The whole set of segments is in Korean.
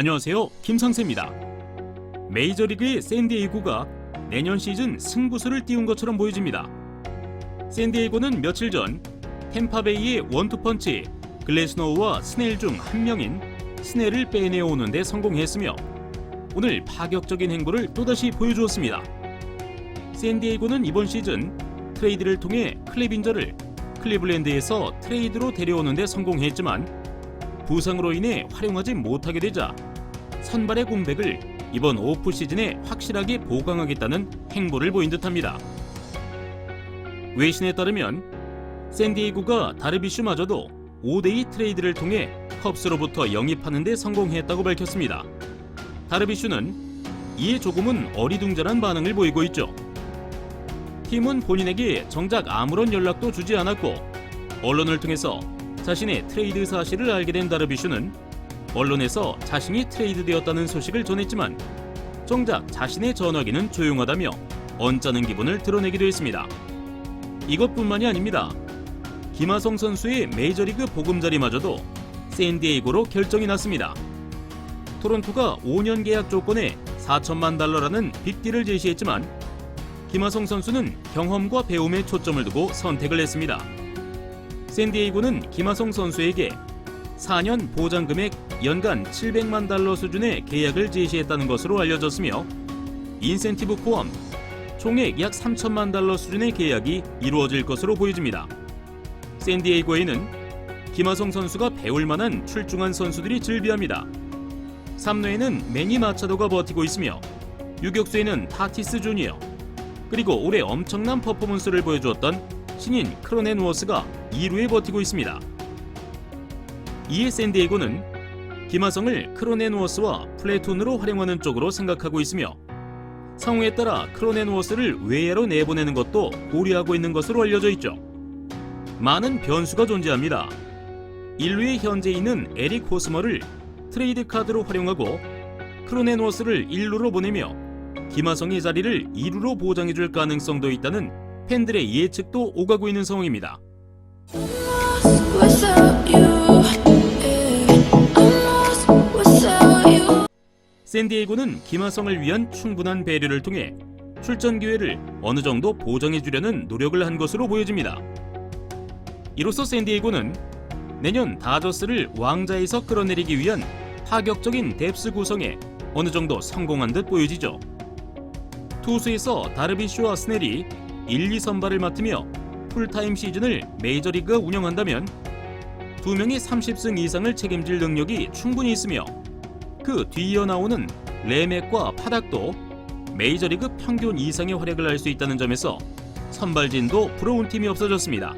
안녕하세요. 김상세입니다. 메이저리그의 샌디에이고가 내년 시즌 승부수를 띄운 것처럼 보여집니다. 샌디에이고는 며칠 전 템파베이의 원투펀치 글래스노우와 스넬 중 한 명인 스넬을 빼내어 오는 데 성공했으며 오늘 파격적인 행보를 또다시 보여주었습니다. 샌디에이고는 이번 시즌 트레이드를 통해 클리빈저를 클리블랜드에서 트레이드로 데려오는 데 성공했지만 부상으로 인해 활용하지 못하게 되자 선발의 공백을 이번 오프 시즌에 확실하게 보강하겠다는 행보를 보인 듯합니다. 외신에 따르면 샌디에이고가 다르비슈마저도 5대2 트레이드를 통해 컵스로부터 영입하는 데 성공했다고 밝혔습니다. 다르비슈는 이에 조금은 어리둥절한 반응을 보이고 있죠. 팀은 본인에게 정작 아무런 연락도 주지 않았고 언론을 통해서 자신의 트레이드 사실을 알게 된 다르비슈는 언론에서 자신이 트레이드되었다는 소식을 전했지만 정작 자신의 전화기는 조용하다며 언짢은 기분을 드러내기도 했습니다. 이것뿐만이 아닙니다. 김하성 선수의 메이저리그 보금자리마저도 샌디에이고로 결정이 났습니다. 토론토가 5년 계약 조건에 4천만 달러라는 빅딜을 제시했지만 김하성 선수는 경험과 배움에 초점을 두고 선택을 했습니다. 샌디에이고는 김하성 선수에게 4년 보장 금액 연간 700만 달러 수준의 계약을 제시했다는 것으로 알려졌으며 인센티브 포함 총액 약 3천만 달러 수준의 계약이 이루어질 것으로 보여집니다. 샌디에이고에는 김하성 선수가 배울 만한 출중한 선수들이 즐비합니다. 3루에는 매니 마차도가 버티고 있으며 유격수에는 타티스 주니어 그리고 올해 엄청난 퍼포먼스를 보여주었던 신인 크로넨 워스가 2루에 버티고 있습니다. 이에 샌디에이고는 김하성을 크로넨 워스와 플래톤으로 활용하는 쪽으로 생각하고 있으며 상황에 따라 크로넨 워스를 외야로 내보내는 것도 고려하고 있는 것으로 알려져 있죠. 많은 변수가 존재합니다. 1루에 현재 있는 에릭 호스머를 트레이드 카드로 활용하고 크로넨 워스를 1루로 보내며 김하성의 자리를 2루로 보장해줄 가능성도 있다는 팬들의 예측도 오가고 있는 상황입니다. 샌디에이고는 김하성을 위한 충분한 배려를 통해 출전 기회를 어느 정도 보정해 주려는 노력을 한 것으로 보여집니다. 이로써 샌디에이고는 내년 다저스를 왕자에서 끌어내리기 위한 파격적인 뎁스 구성에 어느 정도 성공한 듯 보여지죠. 투수에서 다르비슈와 스넬이 1, 2 선발을 맡으며 풀타임 시즌을 메이저리그가 운영한다면 두 명이 30승 이상을 책임질 능력이 충분히 있으며 그 뒤이어 나오는 레맥과 파닥도 메이저리그 평균 이상의 활약을 할 수 있다는 점에서 선발진도 부러운 팀이 없어졌습니다.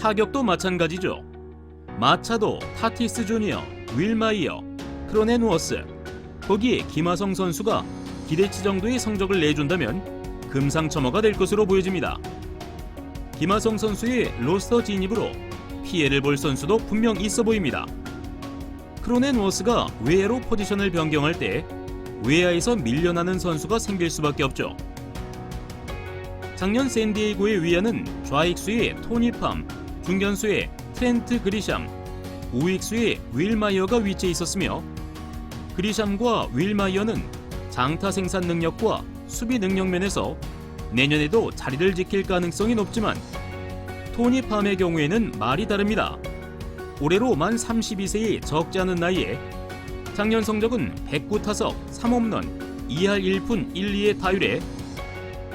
타격도 마찬가지죠. 마차도, 타티스 주니어, 윌마이어, 크로넨 워스, 거기에 김하성 선수가 기대치 정도의 성적을 내준다면 금상첨화가 될 것으로 보여집니다. 김하성 선수의 로스터 진입으로 피해를 볼 선수도 분명 있어 보입니다. 크로넨 워스가 외야로 포지션을 변경할 때 외야에서 밀려나는 선수가 생길 수밖에 없죠. 작년 샌디에이고의 외야는 좌익수의 토니 팜, 중견수의 트렌트 그리샴, 우익수의 윌마이어가 위치해 있었으며 그리샴과 윌마이어는 장타 생산 능력과 수비 능력 면에서 내년에도 자리를 지킬 가능성이 높지만 토니 팜의 경우에는 말이 다릅니다. 올해로 만 32세의 적지 않은 나이에 작년 성적은 109타석 3홈런 2할 1푼 1, 2의 타율에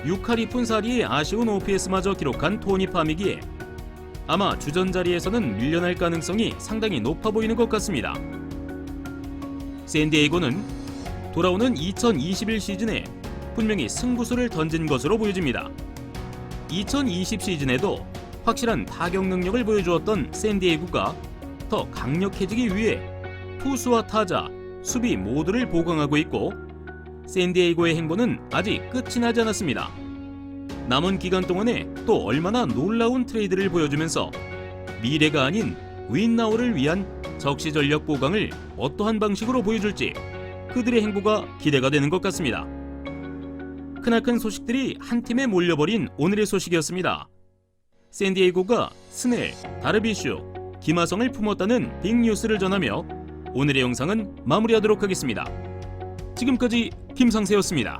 6할 2푼 4리의 아쉬운 OPS마저 기록한 토니 팜이기에 아마 주전 자리에서는 밀려날 가능성이 상당히 높아 보이는 것 같습니다. 샌디에이고는 돌아오는 2021 시즌에 분명히 승부수를 던진 것으로 보여집니다. 2020 시즌에도 확실한 타격 능력을 보여주었던 샌디에이고가 더 강력해지기 위해 투수와 타자, 수비 모두를 보강하고 있고 샌디에이고의 행보는 아직 끝이 나지 않았습니다. 남은 기간 동안에 또 얼마나 놀라운 트레이드를 보여주면서 미래가 아닌 윈나우를 위한 적시 전력 보강을 어떠한 방식으로 보여줄지 그들의 행보가 기대가 되는 것 같습니다. 크나큰 소식들이 한 팀에 몰려버린 오늘의 소식이었습니다. 샌디에이고가 스넬, 다르비슈, 김하성을 품었다는 빅뉴스를 전하며 오늘의 영상은 마무리하도록 하겠습니다. 지금까지 김상세였습니다.